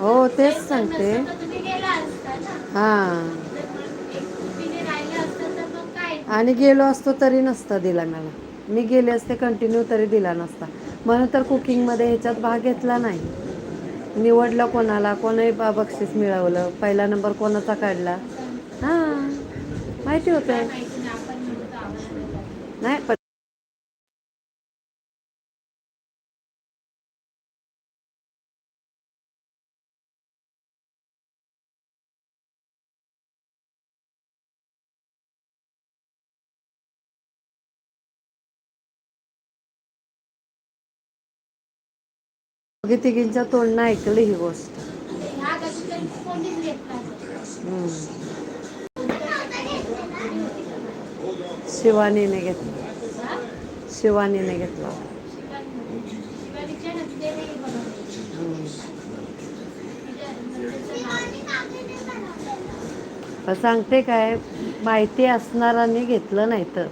हो तेच सांगते. हां. आणि गेलो असतो तरी नसता दिला मला. मी गेले असते कंटिन्यू तरी दिला नसता. म्हणून तर कुकिंगमध्ये ह्याच्यात भाग घेतला नाही. निवडलं कोणाला कोणा बा बक्षीस मिळवलं. पहिला नंबर कोणाचा काढला? हा. माहिती होत. नाही पण दोघी तिघींच्या तोंडनं ऐकली ही गोष्ट. शिवानीने घेतला शिवानीने घेतला. सांगते काय माहिती असणाऱ्यांनी घेतलं नाही तर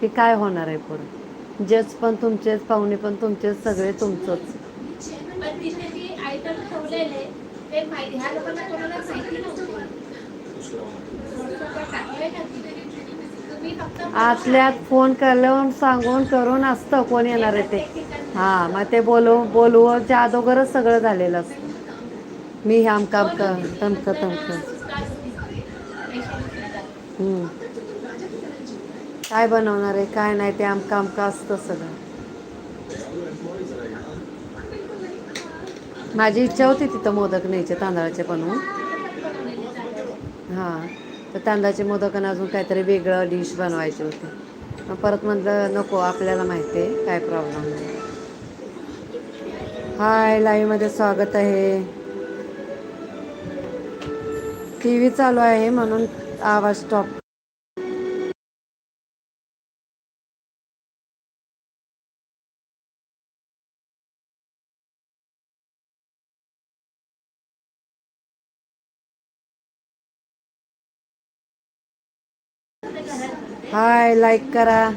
की काय होणार आहे पुढं जज पण तुमचेच पाहुणे पण तुमचेच सगळे तुमचंच पण तिथे जी आयटम ठेवलेले ते माहिती ह्या लोकांना कोणाला माहिती नव्हते आतल्यात फोन करून सांगून करून असतं कोण येणार आहे ते हां मग ते बोलव बोलवच्या अदोगरच सगळं झालेलं असतं मी हे होती. तमकं नंतर तमकं ती. काय बनवणार आहे काय नाही ते आमकं आमकं असतं सगळं माझी इच्छा होती तिथं मोदक न्यायचे तांदळाचे बनवून. पण हां तर तांदळाचे मोदक आणि अजून काहीतरी वेगळं डिश बनवायची होती. मग परत म्हटलं नको आपल्याला माहिती आहे काय प्रॉब्लेम नाही. हाय लाईव्हमध्ये स्वागत आहे. टी व्ही चालू आहे म्हणून आवाज स्टॉप हाय लाईक करा.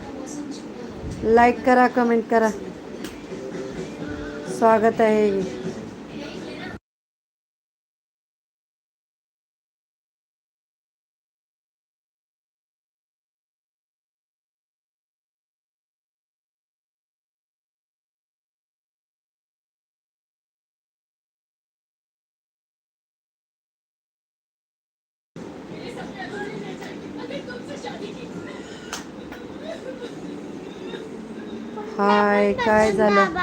लाईक करा कमेंट करा. स्वागत आहे. हाय काय झालं?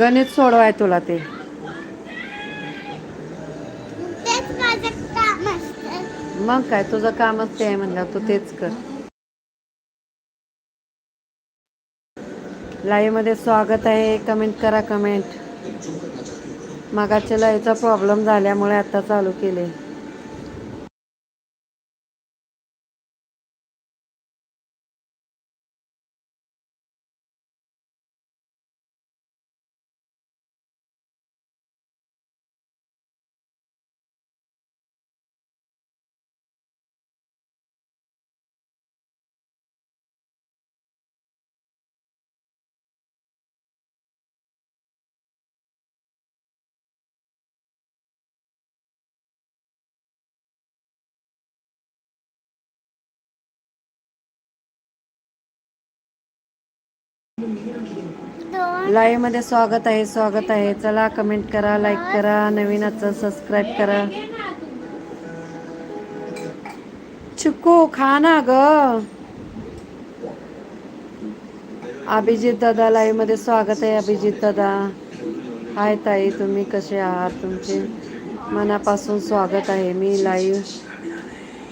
गणित सोडवाय तुला ते तेच माझं काम असतं मग काय तुझं कामच ते आहे म्हणलं तू तेच कर. लाईव्हमध्ये स्वागत आहे कमेंट करा कमेंट मागाच्या लाईव्हचा प्रॉब्लेम झाल्यामुळे आता चालू केले लाईव्हमध्ये स्वागत आहे स्वागत आहे. चला कमेंट करा लाईक करा नवीन सबस्क्राईब करा. चिकू खा ना ग. अभिजित दादा लाईव्हमध्ये स्वागत आहे अभिजित दादा. हाय ताई तुम्ही कसे आहात? तुमचे मनापासून स्वागत आहे. मी लाईव्ह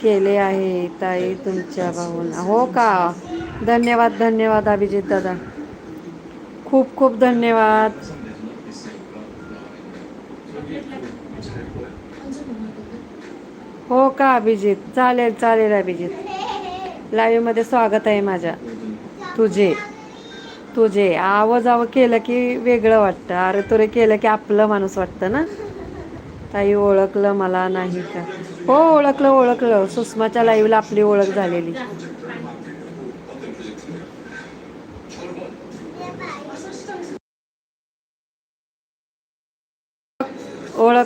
केले आहे ताई तुमच्या भाऊन हो का? धन्यवाद धन्यवाद अभिजित दादा. खूप खूप धन्यवाद. हो का अभिजित? चालेल चालेल अभिजित. लाईव्हमध्ये स्वागत आहे माझ्या. तुझे तुझे. आवाज आव केलं की वेगळं वाटतं. अरे तुरे केलं की आपलं माणूस वाटतं ना? ताई ओळखलं मला नाही का? हो ओळखलं ओळखलं. सुषमाच्या लाईव्हला आपली ओळख झालेली.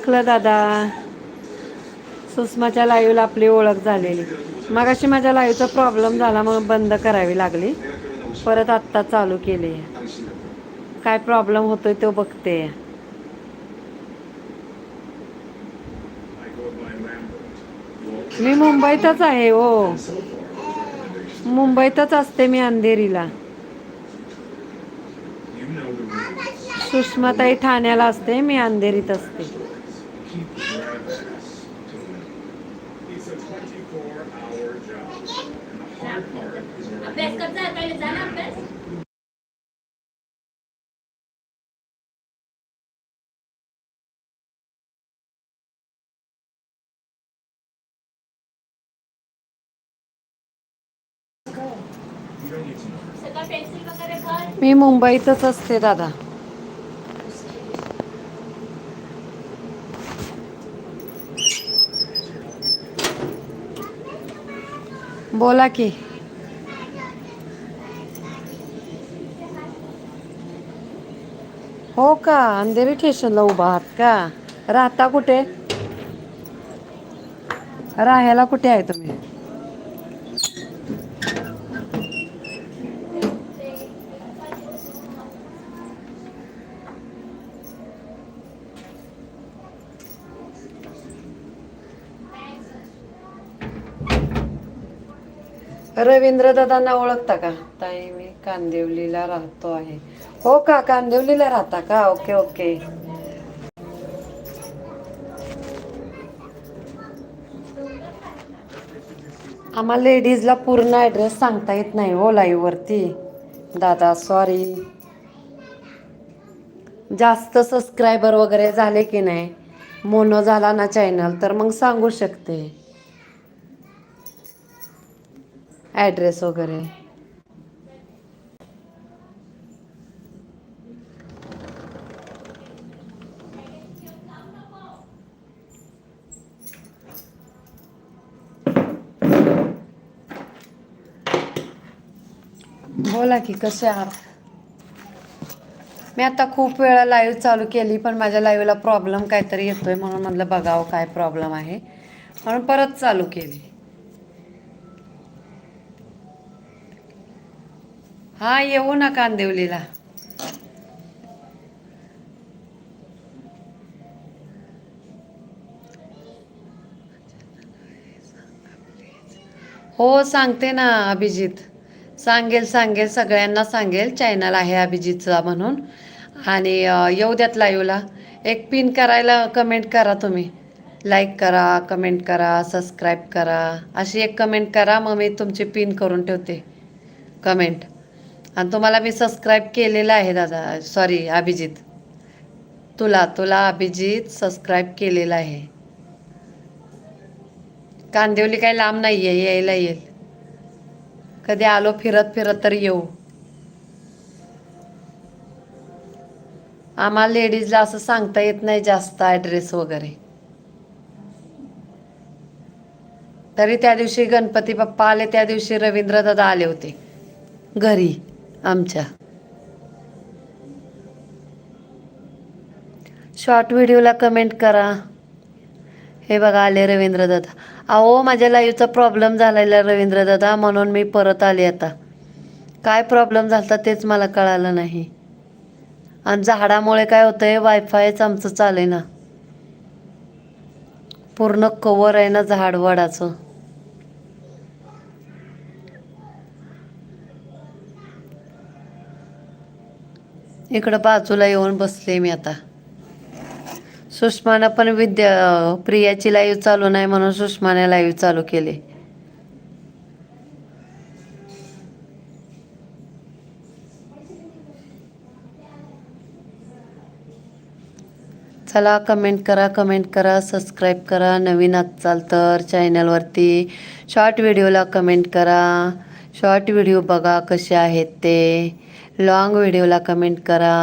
ओळखलं दादा. सुषमाच्या लाईव्हला आपली ओळख झालेली. मगाशी माझ्या लाईव्हचा प्रॉब्लेम झाला मग बंद करावी लागली. परत आत्ता चालू केली. काय प्रॉब्लेम होतोय तो बघते. मी मुंबईतच आहे हो. मुंबईतच असते मी अंधेरीला. सुषमाताई ठाण्याला असते मी अंधेरीत असते. अभ्यास करता पहिले झाला अभ्यास? मी मुंबईतच असते दादा. बोला की. हो का? अंधेरी स्टेशनला उभा आहात का? राहता कुठे? राहायला कुठे आहे तुम्ही? रवींद्र दादांना ओळखता का? ताई मी कांदिवलीला राहतो आहे. हो का? कांदिवलीला राहता का? Okay okay. आम्हाला लेडीजला पूर्ण ॲड्रेस सांगता येत नाही हो लाईव्ह वरती. दादा सॉरी जास्त सबस्क्रायबर वगैरे झाले की नाही? मोनो झाला ना चॅनल तर मग सांगू शकते. ॲड्रेस वगैरे. बोला की कसे आहात? मी आता खूप वेळा लाईव्ह चालू केली पण माझ्या लाईव्हला प्रॉब्लेम काहीतरी येतोय म्हणून म्हटलं बघावं काय प्रॉब्लेम आहे. म्हणून परत चालू केली. हा येऊ ना कांदिवलीला. हो सांगते ना अभिजित. सांगेल सांगेल सगळ्यांना सांगेल चॅनल आहे अभिजितचा म्हणून. आणि येऊ द्यात लाईव्हला एक पिन करायला कमेंट करा तुम्ही. लाईक करा कमेंट करा सबस्क्राईब करा. अशी एक कमेंट करा मग मी तुमची पिन करून ठेवते. कमेंट आणि तुम्हाला मी सबस्क्राईब केलेलं आहे दादा सॉरी अभिजित. तुला तुला अभिजित सबस्क्राईब केलेलं आहे. कांदिवली काही लांब नाही आहे यायला येईल. कधी आलो फिरत फिरत तर येऊ. आम्हाला लेडीजला असं सांगता येत नाही जास्त ॲड्रेस वगैरे. तरी त्या दिवशी गणपती बाप्पा आले त्या दिवशी रवींद्र दादा आले होते. घरी आमच्या. शॉर्ट व्हिडिओला कमेंट करा. हे बघा आले रवींद्र दादा अहो माझ्या लाईव्हचा प्रॉब्लेम झालेला रवींद्र दादा म्हणून मी परत आले आता. काय प्रॉब्लेम झाला तेच मला कळालं नाही. आणि झाडामुळे काय होतंय वायफायच आमचं चाले ना. पूर्ण कवर आहे ना झाड वडाचं इकडं बाजूला येऊन बसले मी आता. सुषमानं पण विद्या प्रियाची लाईव्ह चालू नाही म्हणून सुषमाने लाईव्ह चालू केले. चला कमेंट करा कमेंट करा सबस्क्राईब करा. नवीन असाल तर चॅनलवरती शॉर्ट व्हिडिओला कमेंट करा. शॉर्ट व्हिडिओ बघा कसे आहेत ते. लाँग व्हिडिओला कमेंट करा.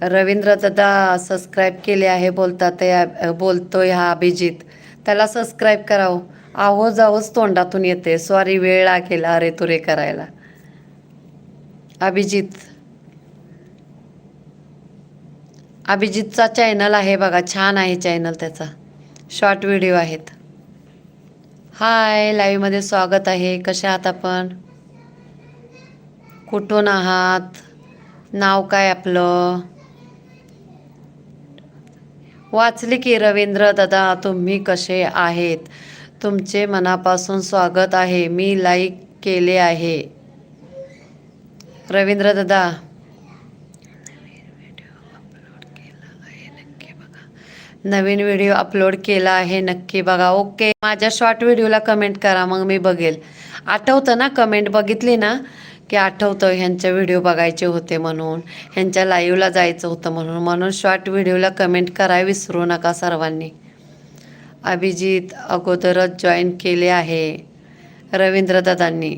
रवींद्र दादा सबस्क्राईब केले आहे बोलतात ते बोलतोय हा अभिजित. त्याला सबस्क्राईब करावं. आहो आहोज तोंडातून येते. सॉरी वेळ लागेला. अरे तुरे करायला. अभिजित. अभिजितचा चॅनल आहे बघा. छान आहे चॅनल त्याचा. शॉर्ट व्हिडिओ आहेत. हाय लाईव्हमध्ये स्वागत आहे. कसे आहात आपण? कुठून आहात? नाव काय आपलं? वाचले की रवींद्र दादा तुम्ही कसे आहेत? तुमचे मनापासून स्वागत आहे. मी लाईक केले आहे. रवींद्र दादा नवीन व्हिडिओ अपलोड केला आहे. नक्की बघा. ओके माझ्या शॉर्ट व्हिडिओला कमेंट करा मग मी बघेल. आठवतं ना कमेंट बघितली ना की आठवतं ह्यांचे व्हिडिओ बघायचे होते म्हणून ह्यांच्या लाईव्हला जायचं होतं म्हणून. म्हणून शॉर्ट व्हिडिओला कमेंट कराय विसरू नका सर्वांनी. अभिजित अगोदरच जॉईन केले आहे रवींद्रदादांनी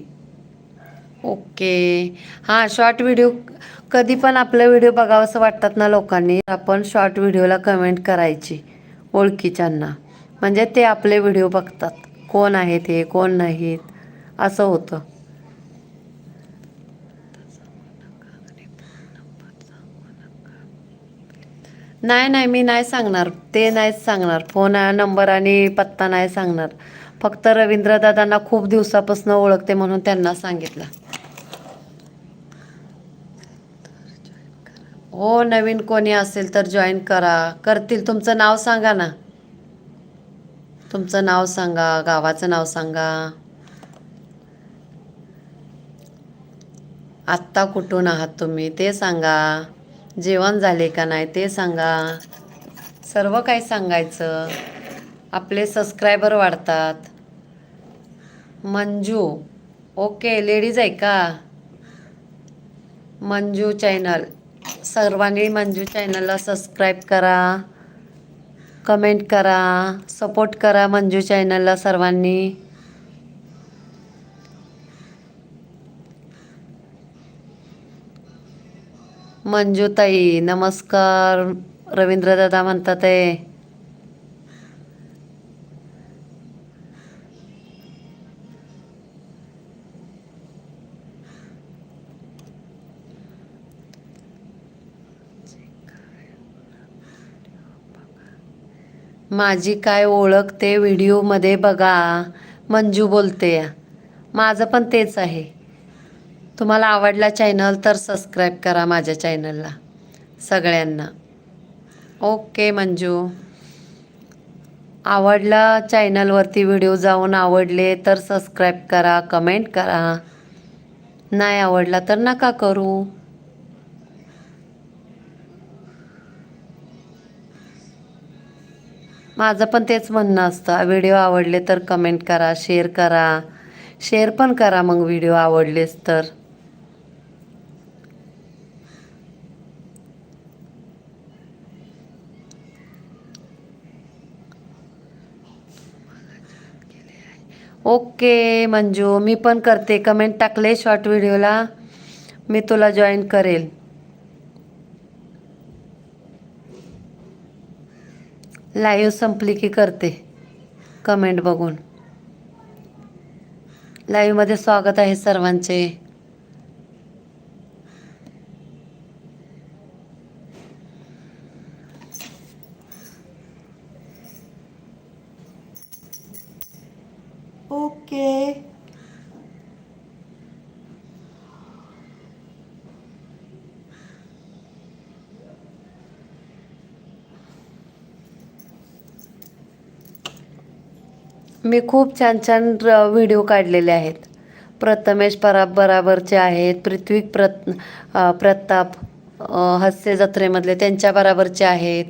ओके हां शॉर्ट व्हिडिओ कधी पण आपलं व्हिडिओ बघावंसं वाटतात ना लोकांनी आपण शॉर्ट व्हिडिओला कमेंट करायची ओळखीच्यांना. म्हणजे ते आपले व्हिडिओ बघतात. कोण आहेत हे कोण नाहीत असं होतं. नाही नाही मी नाही सांगणार. ते नाहीच सांगणार. फोन नंबर आणि पत्ता नाही सांगणार. फक्त रवींद्रदादांना खूप दिवसापासून ओळखते म्हणून त्यांना सांगितलं. हो नवीन कोणी असेल तर जॉईन करा. करतील. तुमचं नाव सांगा ना. तुमचं नाव सांगा. गावाचं नाव सांगा. आत्ता कुठून आहात तुम्ही? ते सांगा. जेवण झाले का नाही ते सांगा. सर्व काही सांगायचं. आपले सबस्क्रायबर वाढतात. मंजू ओके लेडीज आहे का? मंजू चॅनल सर्वांनी मंजू चॅनलला सबस्क्राईब करा. कमेंट करा. सपोर्ट करा मंजू चॅनलला सर्वांनी. मंजूताई नमस्कार. रवींद्र दादा म्हणतात आहे माझी काय ओळख ते व्हिडिओमध्ये बघा. मंजू बोलते माझं पण तेच आहे. तुम्हाला आवडला चॅनल तर सबस्क्राईब करा माझ्या चॅनलला सगळ्यांना. ओके मंजू. आवडला चॅनलवरती व्हिडिओ जाऊन आवडले तर सबस्क्राईब करा कमेंट करा. नाही आवडला तर नका करू. माझं पण तेच म्हणणं असतं व्हिडिओ आवडले तर कमेंट करा शेअर करा. शेअर पण करा मग व्हिडिओ आवडलेच तर. ओके मंजू मी पण करते. कमेंट टाकले शॉर्ट व्हिडिओला मी तुला जॉईन करेल. लाईव्ह संपली की करते. कमेंट बघून. लाईव्हमध्ये स्वागत आहे सर्वांचे ओके मी खूप छान छान र- व्हिडिओ काढलेले आहेत. प्रथमेश पराब बराबरचे आहेत पृथ्वी प्रत प्रताप हास्य जत्रेमधले त्यांच्या बराबरचे आहेत.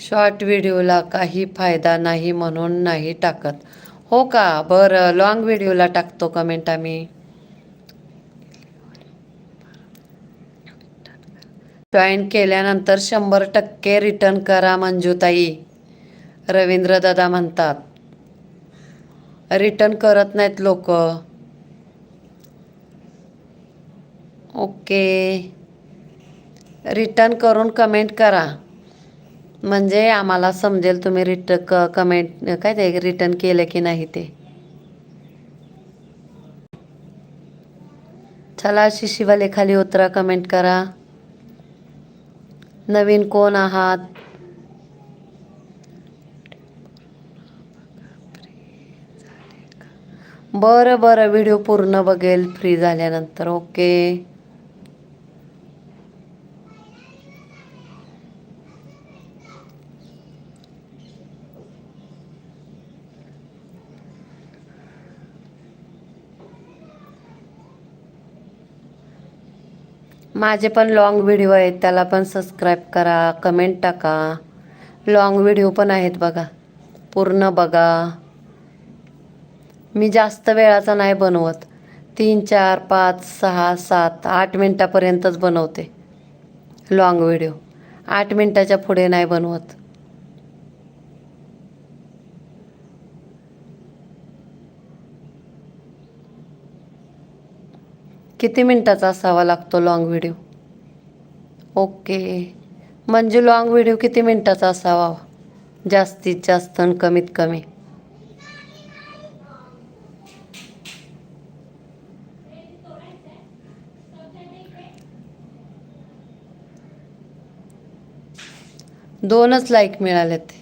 शॉर्ट व्हिडिओला काही फायदा नाही म्हणून नाही टाकत. हो का? बरं लॉंग व्हिडिओला टाकतो कमेंट आम्ही. जॉईन केल्यानंतर शंभर टक्के रिटर्न करा मंजूताई. रवींद्र दादा म्हणतात. रिटर्न करत नाहीत लोक. ओके. रिटर्न करून कमेंट करा. म्हणजे आम्हाला समजेल तुम्ही रिट क कमेंट काय ते रिटर्न केलं की नाही ते. चला शिशिवाले खाली उतरा कमेंट करा. नवीन कोण आहात? बरं बरं. व्हिडिओ पूर्ण बघेल फ्री झाल्यानंतर. ओके माझे पण लॉंग व्हिडिओ आहेत त्याला पण सबस्क्राईब करा कमेंट टाका. लॉंग व्हिडिओ पण आहेत बघा. पूर्ण बघा. मी जास्त वेळाचा नाही बनवत. तीन चार पाच सहा सात आठ मिनटापर्यंतच बनवते. लॉंग व्हिडिओ आठ मिनटाच्या पुढे नाही बनवत. किती मिनटाचा असावा लागतो लाँग व्हिडिओ ओके म्हणजे लाँग व्हिडिओ किती मिनटाचा असावा? जास्तीत जास्त आणि कमीत कमी. दोनच लाईक मिळाले ते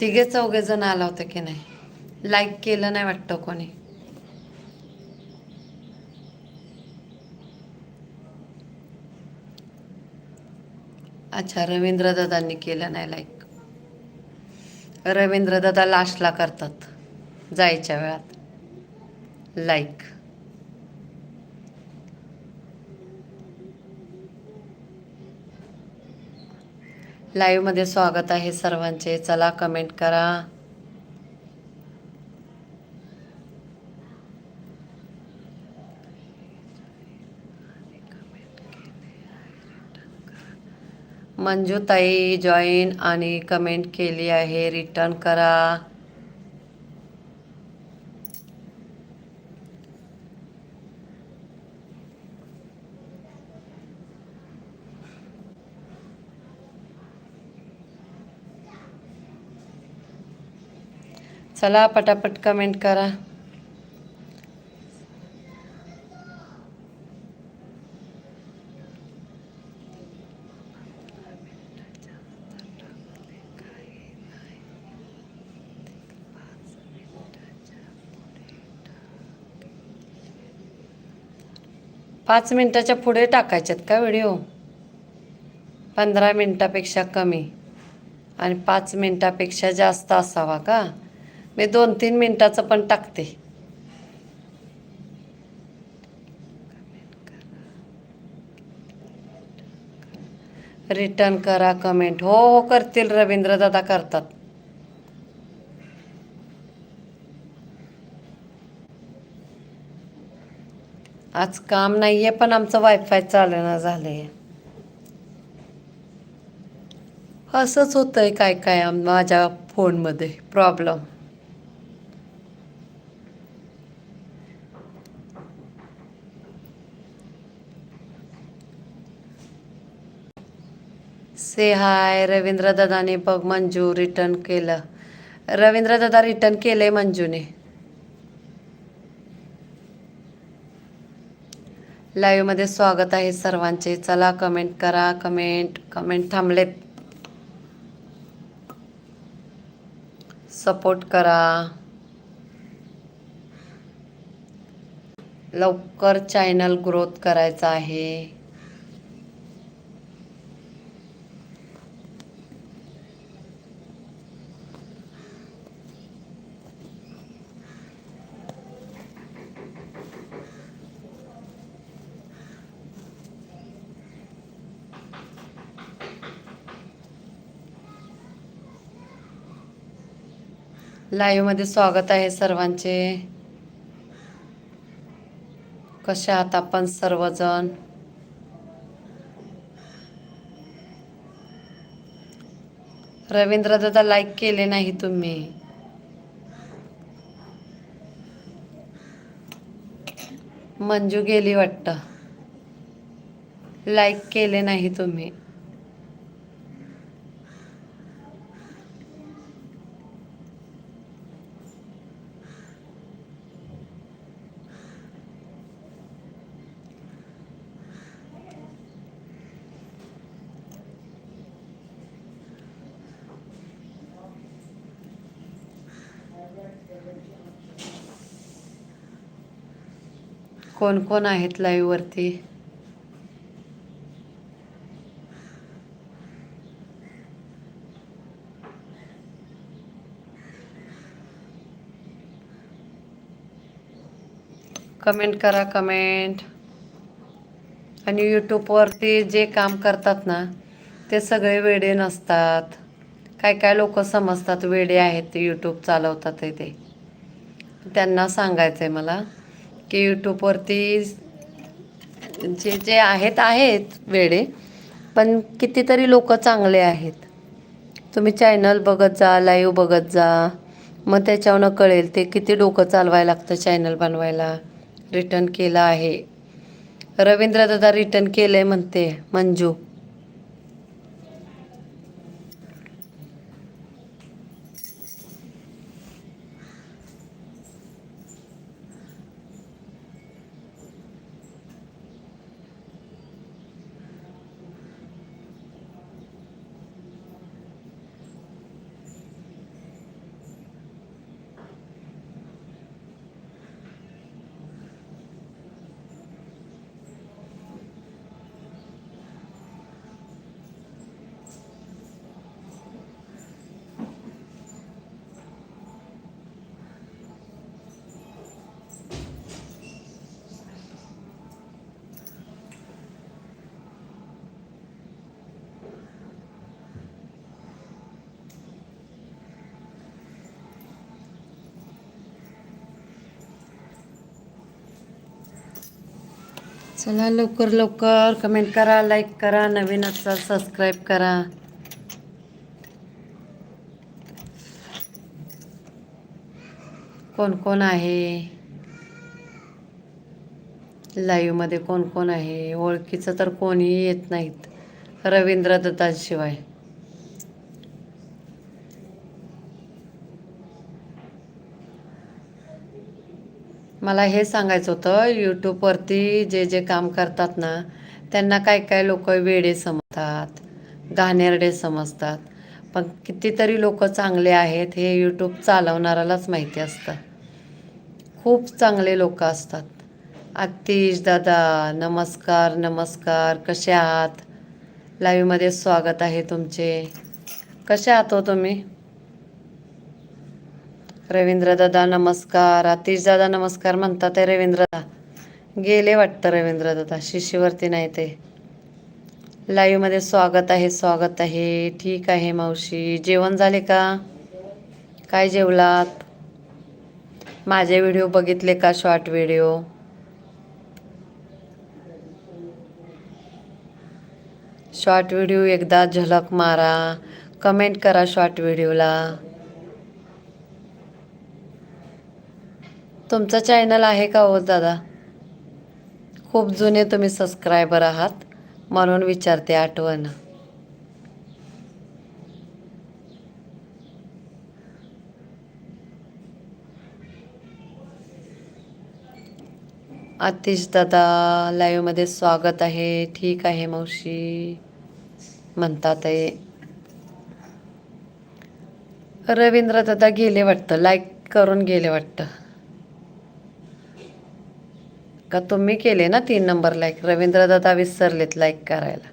तिघे चौघे जण आला होते की नाही? लाईक केलं नाही वाटतं कोणी? अच्छा रवींद्र दादांनी केलं नाही लाईक रवींद्रदादा लास्टला करतात जायच्या वेळात. लाईक लाईव्हमध्ये स्वागत आहे सर्वांचे. चला कमेंट करा. मंजूताई जॉईन आणि कमेंट केली आहे. रिटर्न करा. चला पटापट कमेंट करा. पाच मिनटाच्या पुढे टाकायच्यात का व्हिडिओ? पंधरा मिनटापेक्षा कमी. आणि पाच मिनटापेक्षा जास्त असावा का? मी दोन तीन मिनटाचं पण टाकते. रिटर्न करा कमेंट. हो हो करतील. रवींद्र दादा करतात. आज काम नाहीये पण आमचं वायफाय चालना झालंय. असंच होतंय काय काय माझ्या फोनमध्ये प्रॉब्लेम से हाय रवींद्र दादाने बघ मंजू रिटर्न केलं. रवींद्र दादा रिटर्न केलंय मंजूने. लाईव्हमध्ये स्वागत आहे सर्वांचे. चला कमेंट करा. Comment comment थांबलेत. सपोर्ट करा. लवकर चॅनल ग्रोथ करायचा आहे. लाईव्हमध्ये स्वागत आहे सर्वांचे. कसे आहात आपण सर्वजण? रवींद्र दादा लाईक केले नाही तुम्ही. मंजू गेली वाटतं. लाईक केले नाही तुम्ही. कोण कोण आहेत लाईववरती कमेंट करा कमेंट आणि यूट्यूबवरती जे काम करतात ना ते सगळे वेडे नसतात. काय काय लोक समजतात वेडे आहेत ते यूट्यूब चालवतात ते. त्यांना सांगायचं आहे मला. की यूट्यूबवरती जे जे आहेत आहेत वेडे पण कितीतरी लोक चांगले आहेत. तुम्ही चॅनल बघत जा लाईव्ह बघत जा. मग त्याच्यावरनं कळेल ते किती डोकं चालवायला लागतं चॅनल बनवायला. रिटर्न केलं आहे. रवींद्र दादा रिटर्न आहे म्हणते मंजू. चला लवकर लवकर कमेंट करा लाईक करा नवीन असाल सबस्क्राईब करा. कोण कोण आहे? लाईव्हमध्ये कोण कोण आहे? ओळखीचं तर कोणीही येत नाहीत. रवींद्र दत्ताशिवाय मला हे सांगायचं होतं यूट्यूबवरती जे जे काम करतात ना त्यांना काय काय लोक वेडे समजतात घाणेरडे समजतात. पण कितीतरी लोक चांगले आहेत हे यूट्यूब चालवणाऱ्यालाच माहिती असतं. खूप चांगले लोक असतात. आतिश दादा नमस्कार नमस्कार कसे आहात? लाईव्हमध्ये स्वागत आहे तुमचे. कसे आहात हो तुम्ही? रवींद्र दादा नमस्कार. आतिश दादा नमस्कार म्हणतात आहे रवींद्र दादा. गेले वाटतं रवींद्र दादा शिशीवरती नाही ते. लाईव्हमध्ये स्वागत आहे स्वागत आहे. ठीक आहे मावशी. जेवण झाले का? काय जेवलात? माझे व्हिडिओ बघितले का? Short video? शॉर्ट व्हिडिओ एकदा झलक मारा. कमेंट करा शॉर्ट व्हिडिओला. तुमचं चॅनल आहे का हो दादा? खूप जुने तुम्ही सबस्क्रायबर आहात म्हणून विचारते आठवण. आतिश दादा लाईव्हमध्ये स्वागत आहे. ठीक आहे मावशी म्हणतात आहे रवींद्र दादा गेले वाटतं. लाईक करून गेले वाटतं. का तुम्ही केले ना तीन नंबर लाईक रवींद्र दादा विसरलेत लाईक करायला.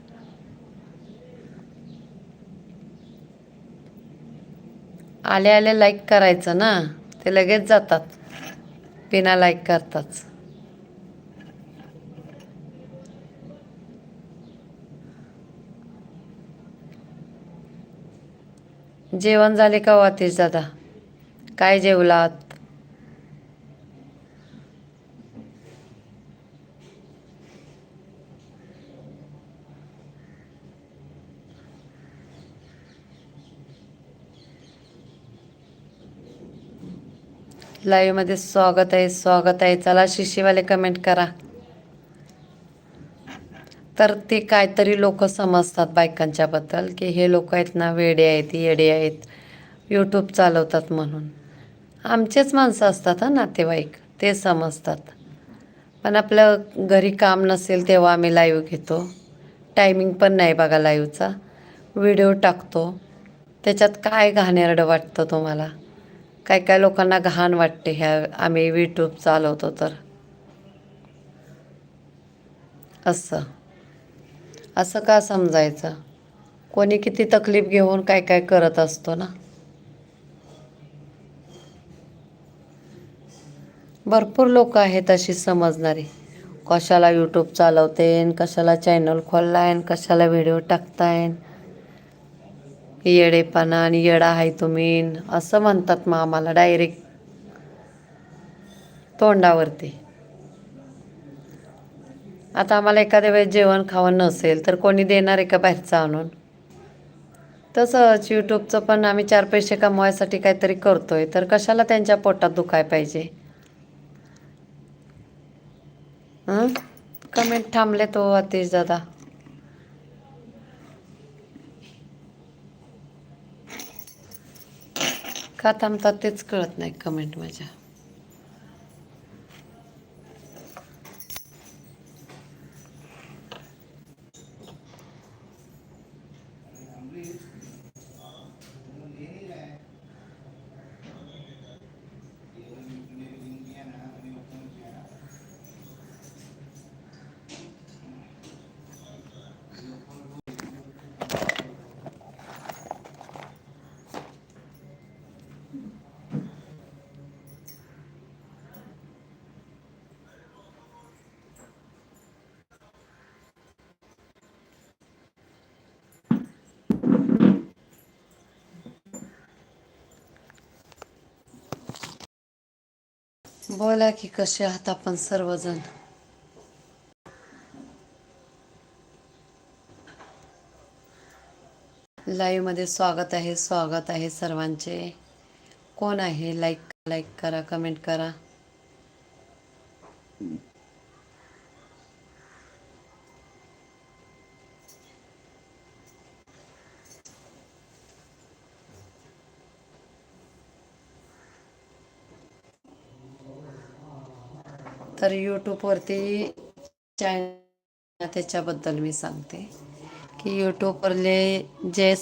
आले आले लाईक करायचं ना? ते लगेच जातात. बिना लाईक करताच. जेवण झाले का वातीश दादा? काय जेवलात? लाईव्हमध्ये स्वागत आहे स्वागत आहे. चला शिशीवाले कमेंट करा. तर ते काहीतरी लोक समजतात बायकांच्याबद्दल की हे लोक आहेत ना वेडे आहेत येडे आहेत. यूट्यूब चालवतात म्हणून. आमचेच माणसं असतात हा नातेवाईक. ते समजतात. पण आपलं घरी काम नसेल तेव्हा आम्ही लाईव्ह घेतो. टायमिंग पण नाही बघा लाईव्हचा व्हिडिओ टाकतो. त्याच्यात काय घाणेरडं वाटतं तुम्हाला? काय काय लोकांना घाण वाटते ह्या आम्ही यूट्यूब चालवतो तर. असं. असं का समजायचं? कोणी किती तकलीफ घेऊन काय काय करत असतो ना? भरपूर लोक आहेत अशी समजणारी. कशाला यूट्यूब चालवते कशाला चॅनल खोललायन कशाला व्हिडिओ टाकतायन? येडेपणा आणि येडा आहे तुम्ही. असं म्हणतात मग आम्हाला डायरेक्ट तोंडावरती. आता आम्हाला एखाद्या वेळेस जेवण खावं नसेल तर कोणी देणार आहे का बाहेरचं आणून? तसंच यूट्यूबचं पण आम्ही चार पैसे कमवायसाठी काहीतरी करतोय. तर कशाला त्यांच्या पोटात दुखाय पाहिजे? कमेंट थांबले तो हो, अतिश दादा. का थांबतात तेच कळत नाही कमेंट माझ्या. बोला की कसे आहात आपण सर्वजण? लाईव्हमध्ये स्वागत आहे स्वागत आहे सर्वांचे. कोण आहे? लाईक लाईक करा कमेंट करा. तर यूट्यूबवरती चॅनल त्याच्याबद्दल मी सांगते. की यूट्यूबवरले जे